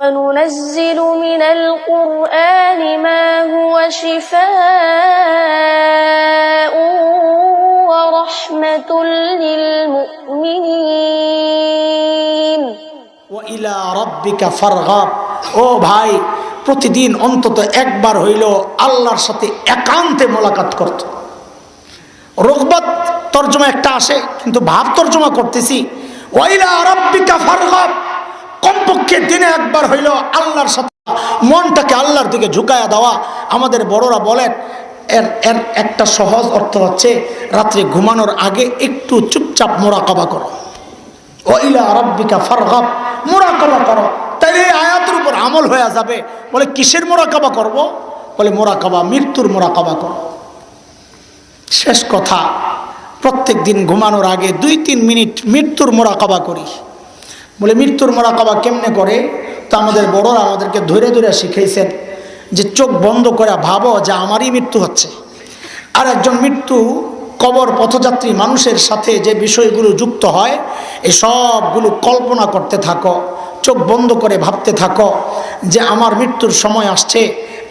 وننزل من القرآن ما هو شفاء ورحمة للمؤمنين ইলা রব্বিকা ফারগাব ও ভাই প্রতিদিন অন্তত একবার হইল আল্লাহর সাথে একান্তে মোলাকাত করত রোগবাত তর্জমা একটা আসে কিন্তু ভাব তর্জমা করতেছি ওয়াইলা রব্বিকা ফারগাব কমপক্ষে দিনে একবার হইল আল্লাহর সাথে মনটাকে আল্লাহর দিকে ঝুঁকায়া দেওয়া। আমাদের বড়রা বলেন, এর এর একটা সহজ অর্থ হচ্ছে, রাত্রে ঘুমানোর আগে একটু চুপচাপ মোরাকাবা করো। ওইলা রব্বিকা ফারগাব, মোরাকাবা করো। তাইলে এই আয়াতের উপর আমল হয়ে যাবে। বলে, কিসের মোরাকাবা করব? বলে, মোরাকাবা, মৃত্যুর মোরাকাবা করো। শেষ কথা প্রত্যেক দিন ঘুমানোর আগে দুই তিন মিনিট মৃত্যুর মোরাকাবা করি বলে, মৃত্যুর মোরাকাবা কেমনে করে? তা আমাদের বড়রা আমাদেরকে ধরে ধরে শিখাইছেন যে, চোখ বন্ধ করে ভাবো যে, আমারই মৃত্যু হচ্ছে। আর একজন মৃত্যু কবর পথযাত্রী মানুষের সাথে যে বিষয়গুলো যুক্ত হয়, এই সবগুলো কল্পনা করতে থাকো, চোখ বন্ধ করে ভাবতে থাকো যে, আমার মৃত্যুর সময় আসছে।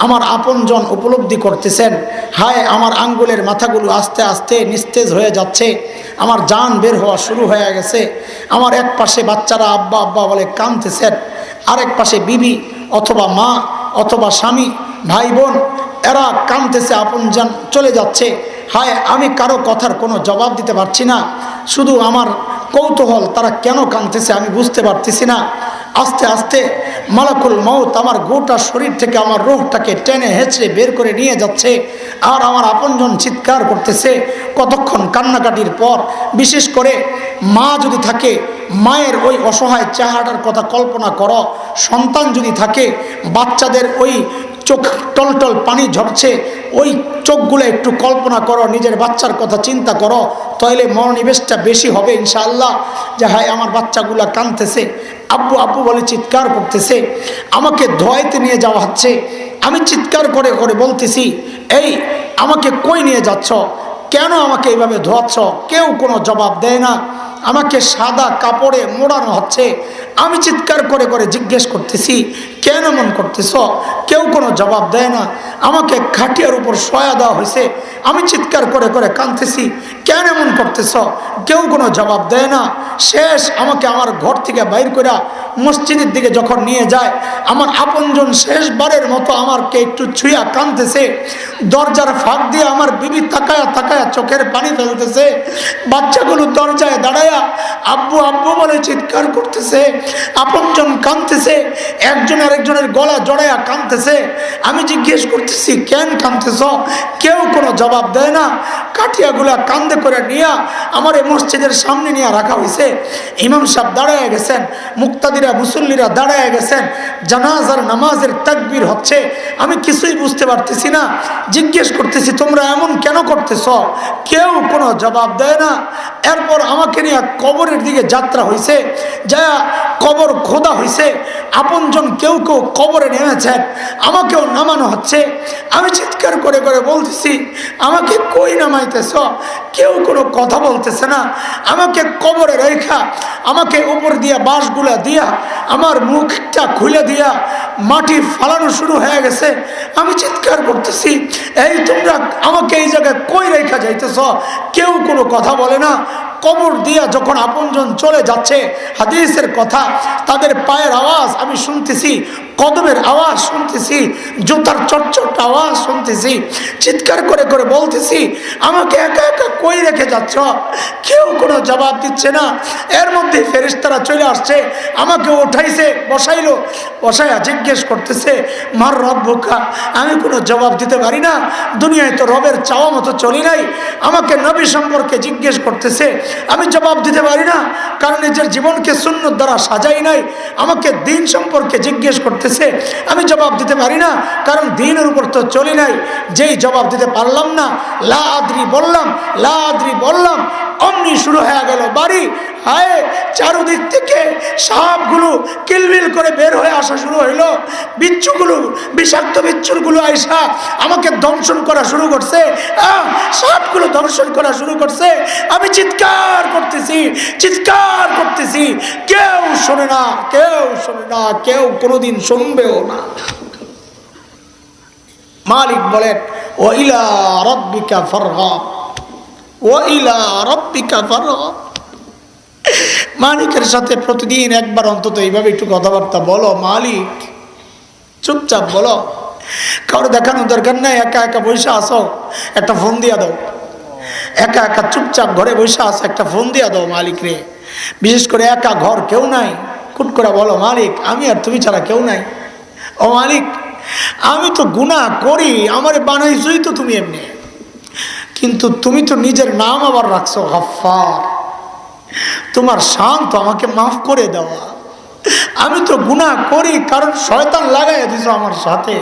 আমার আপনজন উপলব্ধি করতেছেন। হায়, আমার আঙ্গুলের মাথাগুলো আস্তে আস্তে নিস্তেজ হয়ে যাচ্ছে। আমার জান বের হওয়া শুরু হয়ে গেছে। আমার এক পাশে বাচ্চারা আব্বা আব্বা বলে কাঁদতেছেন। আরেক পাশে বিবি অথবা মা অথবা স্বামী, ভাই, বোন, এরা কাঁদতেছে, আপনজন চলে যাচ্ছে। হায়, আমি কারও কথার কোনো জবাব দিতে পারছি না। শুধু আমার কৌতূহল, তারা কেন কাঁদতেছে আমি বুঝতে পারতেছি না। আস্তে আস্তে মালাকুল মৌত আমার গোটা শরীর থেকে আমার রোহটাকে টেনে হেঁচড়ে বের করে নিয়ে যাচ্ছে আর আমার আপনজন চিৎকার করতেছে। কতক্ষণ কান্নাকাটির পর বিশেষ করে মা যদি থাকে, মায়ের ওই অসহায় চেহারাটার কথা কল্পনা করো, সন্তান যদি থাকে, বাচ্চাদের ওই চোখ টলটল পানি ঝরছে, ওই চোখগুলো একটু কল্পনা করো, নিজের বাচ্চার কথা চিন্তা করো, তাহলে মনোনিবেশটা বেশি হবে ইনশাআল্লাহ। যে হায়, আমার বাচ্চাগুলা কাঁদতেছে, আব্বু আব্বু বলে চিৎকার করতেছে, আমাকে ধোয়াইতে নিয়ে যাওয়া হচ্ছে। আমি চিৎকার করে করে বলতেছি, এই, আমাকে কই নিয়ে যাচ্ছ? কেন আমাকে এইভাবে ধোয়াচ্ছ? কেউ কোনো জবাব দেয় না। আমাকে সাদা কাপড়ে মোড়ানো হচ্ছে। আমি চিৎকার করে করে জিজ্ঞেস করতেছি, কেন মন করতেছ? কেউ কোনো জবাব দেয় না। আমাকে খাটিয়ার উপর সয়া দেওয়া হয়েছে। আমি চিৎকার করে করে কাঁদতেছি, কেন এমন করতেছ? কেউ কোনো জবাব দেয় না। শেষ আমাকে আমার ঘর থেকে বাইর করে মসজিদের দিকে যখন নিয়ে যায়, আমার আপনজন শেষবারের মতো আমারকে একটু ছুঁয়া কাঁদতেছে দরজার ফাঁক দিয়ে আমার বিবি তাকায়া তাকায়া চোখের পানি ফেলতেছে। বাচ্চাগুলো দরজায় দাঁড়ায়া আব্বু আব্বু বলে চিৎকার করতেছে। আপনজন কাঁদতেছে, একজন আরেকজনের গলা জড়াইয়া কাঁদতেছে। আমি জিজ্ঞেস করতেছি, কেন কাঁদতেছ? কেউ কোনো জবাব দেয় না। কাঠিয়াগুলা কান্দে করে নিয়ে আমার এই মসজিদের সামনে নিয়ে রাখা হয়েছে ইমাম সাহেব দাঁড়ায় গেছেন। মুক্তাদিরা মুসল্লিরা দাঁড়ায় গেছেন, জানাজার নামাজের তাকবির হচ্ছে। আমি কিছুই বুঝতে পারতেছি না, জিজ্ঞেস করতেছি, তোমরা এমন কেন করতেছ? কেউ কোনো জবাব দেয় না। এরপর আমাকে নিয়ে কবরের দিকে যাত্রা হয়েছে যা কবর হয়েছে আপনজন কেউ কেউ কবরে নেমেছেন আমাকেও নামানো হচ্ছে। আমি চিৎকার করে করে বলতেছি, আমাকে কই নামাইতেছ? কেউ কোনো কথা বলতেছে না। আমাকে কবরে রেখা, আমাকে উপর দিয়া বাঁশগুলা দিয়া, আমার মুখটা খুলে দিয়া, মাটি ফালানো শুরু হয়ে গেছে। আমি চিৎকার করতেছি, এই তোমরা আমাকে এই জায়গায় কই রেখা যাইতেছ? কেউ কোনো কথা বলে না। কবর দিয়া যখন আপনজন চলে যাচ্ছে হাদিসের কথা তাদের পায়ের আওয়াজ আমি শুনতেছি কদমের আওয়াজ শুনতেছি, জুতার চটচট আওয়াজ শুনতেছি, চিৎকার করে করে বলতেছি, আমাকে একা একা কই রেখে যাচ্ছ? কেউ কোনো জবাব দিচ্ছে না। এর মধ্যে ফেরিস্তারা চলে আসছে, আমাকে উঠাইছে, বসাইলো। বসাইয়া জিজ্ঞেস করতেছে, মার রব বোকা, আমি কোনো জবাব দিতে পারি না, দুনিয়ায় তো রবের চাওয়া মতো চলি নাই। আমাকে নবী সম্পর্কে জিজ্ঞেস করতেছে, আমি জবাব দিতে পারি না, কারণ নিজের জীবনকে শূন্য দ্বারা সাজাই নাই। আমাকে দিন সম্পর্কে জিজ্ঞেস করতেছে আমি জবাব দিতে পারি না, কারণ দিনের উপর তো চলি নাই। যেই জবাব দিতে পারলাম না, লা আদ্রি বললাম, লা আদ্রি বললাম অমনি শুরু হয়ে গেল। বাড়ি, হায়, চারুদিক থেকে সাপগুলো কিলবিল করে বের হয়ে আসা শুরু হইল। বিচ্ছুগুলো, বিষাক্ত বিচ্ছুরগুলো আইসা আমাকে দংশন করা শুরু করছে। সাপগুলো দংশন করা শুরু করছে। আমি চিৎকার করতেছি চিৎকার করতেছি। কেউ শোনে না, কেউ শোনে না, কেউ কোনোদিন শুনবেও না। মালিক বলেন, ও ইলা রব্বিকা ফরগাব মালিকের সাথে প্রতিদিন একবার অন্তত এইভাবে একটু কথাবার্তা বলো, মালিক, চুপচাপ বলো। কারও দেখানোর দরকার নাই, একা একা বসে আসো একটা ফোন দিয়া দাও। একা একা চুপচাপ ঘরে বসে আসো একটা ফোন দিয়া দাও, মালিক রে। বিশেষ করে একা ঘর কেউ নাই, কুট করে বলো, মালিক, আমি আর তুমি ছাড়া কেউ নাই। ও মালিক, আমি তো গুনাহ করি, আমার বানাইছই তো তুমি এমনি। কিন্তু তুমি তো নিজের নাম আবার রাখছো গাফার তোমার শান্ত আমাকে মাফ করে দেওয়া। আমি তো গুণা করি, কারণ শয়তান লাগাই দিছ আমার সাথে।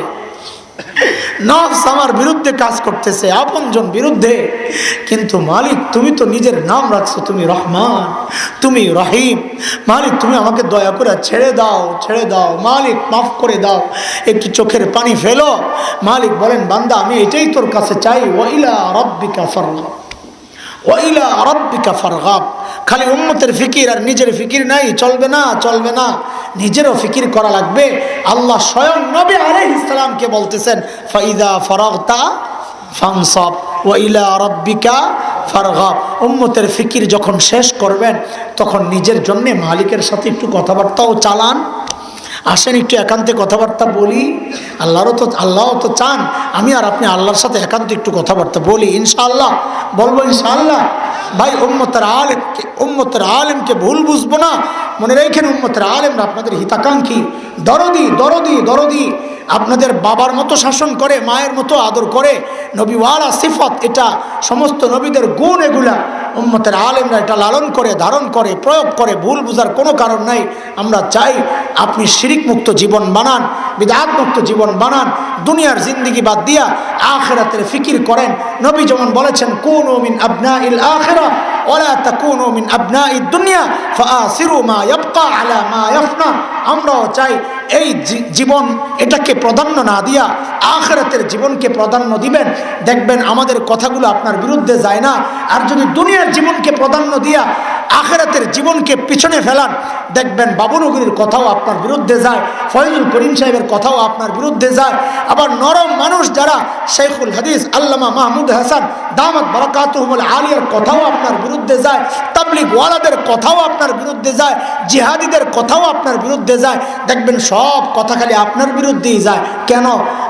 নফস আমার বিরুদ্ধে কাজ করতেছে, আপনজন বিরুদ্ধে। কিন্তু মালিক, তুমি তো নিজের নাম রাখছো, তুমি রহমান, তুমি রহিম। মালিক, তুমি আমাকে দয়া করে ছেড়ে দাও ছেড়ে দাও। মালিক, মাফ করে দাও। একটু চোখের পানি ফেলো। মালিক বলেন, বান্দা, আমি এটাই তোর কাছে চাই। ওইলা রব্বিকা ফরলা ওইলা রব্বিকা ফরগাব। খালি উম্মতের ফিকির আর নিজের ফিকির নাই। চলবে না চলবে না। নিজেরও ফিকির করা লাগবে। আল্লাহ স্বয়ং নবী আলাইহিস ইসলামকে বলতেছেন, ফাইদা ফরগতা ফানসব ওইলা রব্বিকা ফারগাব। উম্মতের ফিকির যখন শেষ করবেন, তখন নিজের জন্যে মালিকের সাথে একটু কথাবার্তাও চালান। আসেন একটু একান্তে কথাবার্তা বলি। আল্লাহরও তো, আল্লাহও তো চান। আমি আর আপনি আল্লাহর সাথে একান্তে একটু কথাবার্তা বলি, ইনশাআল্লাহ। বলব ইনশাআল্লাহ। ভাই, উম্মতের আলেমকে উম্মতের আলেমকে ভুল বুঝব না। মনে রেখেন উম্মতের আলেমরা আপনাদের হিতাকাঙ্ক্ষী। দরদি দরদি দরদি। আপনাদের বাবার মতো শাসন করে, মায়ের মতো আদর করে, নবীওয়ালা সিফত, এটা সমস্ত নবীদের গুণ এগুলা। উম্মতের আলেমরা এটা লালন করে, ধারণ করে, প্রয়োগ করে, ভুল বুঝার কোনো কারণ নাই। আমরা চাই আপনি শিরিক মুক্ত জীবন বানান বিদাত মুক্ত জীবন বানান, দুনিয়ার জিন্দিগি বাদ দিয়া আখেরাতের ফিকির করেন। নবী যেমন বলেছেন, কোন আবনা ইল আখেরা। ওলা তাকুনু মিন আবনা দুনিয়া ফাসিরু মা ইয়াবকা আলা মা আমরাও চাই এই জীবন এটাকে প্রাধান্য না দিয়া আখরাতের জীবনকে প্রাধান্য দিবেন। দেখবেন আমাদের কথাগুলো আপনার বিরুদ্ধে যায় না। আর যদি দুনিয়ার জীবনকে প্রাধান্য দিয়া আখেরাতের জীবনকে পিছনে ফেলান দেখবেন বাবুনগরীর কথাও আপনার বিরুদ্ধে যায়, ফয়জুল করিম সাহেবের কথাও আপনার বিরুদ্ধে যায়। আবার নরম মানুষ যারা শেখুল হাদিস, আল্লামা মাহমুদ হাসান, দামত বরকাতুহমুল আলিয়ার কথাও আপনার বিরুদ্ধে যায়। তাবলিগ ওয়ালাদের কথাও আপনার বিরুদ্ধে যায়। জিহাদিদের কথাও আপনার বিরুদ্ধে যায়। দেখবেন সব কথা খালি আপনার বিরুদ্ধেই যায়। কেন?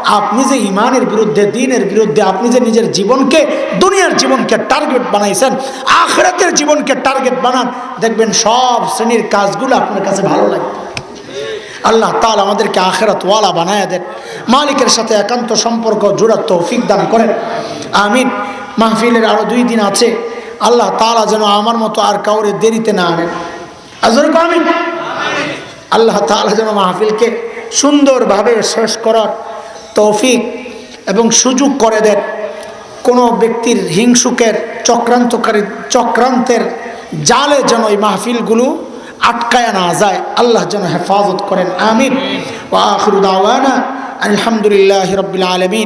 আপনি যে ইমানের বিরুদ্ধে, দিনের বিরুদ্ধে, আপনি যে নিজের জীবনকে, দুনিয়ার জীবনকে টার্গেট বানাইছেন, আখরাতের জীবনকে টার্গেট বানান, দেখবেন সব শ্রেণির কাজগুলো আপনার কাছে ভালো লাগে আল্লাহ তাল আমাদেরকে আখেরাত ওয়ালা বানায় দেন। মালিকের সাথে একান্ত সম্পর্ক জোড়ার তৌফিক দান করেন। আমিন। মাহফিলের আরও দুই দিন আছে। আল্লাহ তালা যেন আমার মতো আর কাউরে দেরিতে না আনেন। আজর আমিন। আল্লাহ তালা যেন মাহফিলকে সুন্দরভাবে শেষ করার তৌফিক এবং সুযোগ করে দেন কোনো ব্যক্তির হিংসুকের চক্রান্তকারী চক্রান্তের জালে যেন এই মাহফিলগুলো আটকায় না যায়। আল্লাহ যেন হেফাজত করেন। আমিন। ওয়া আখিরু আলহামদুলিল্লাহ রবিল আলমিন।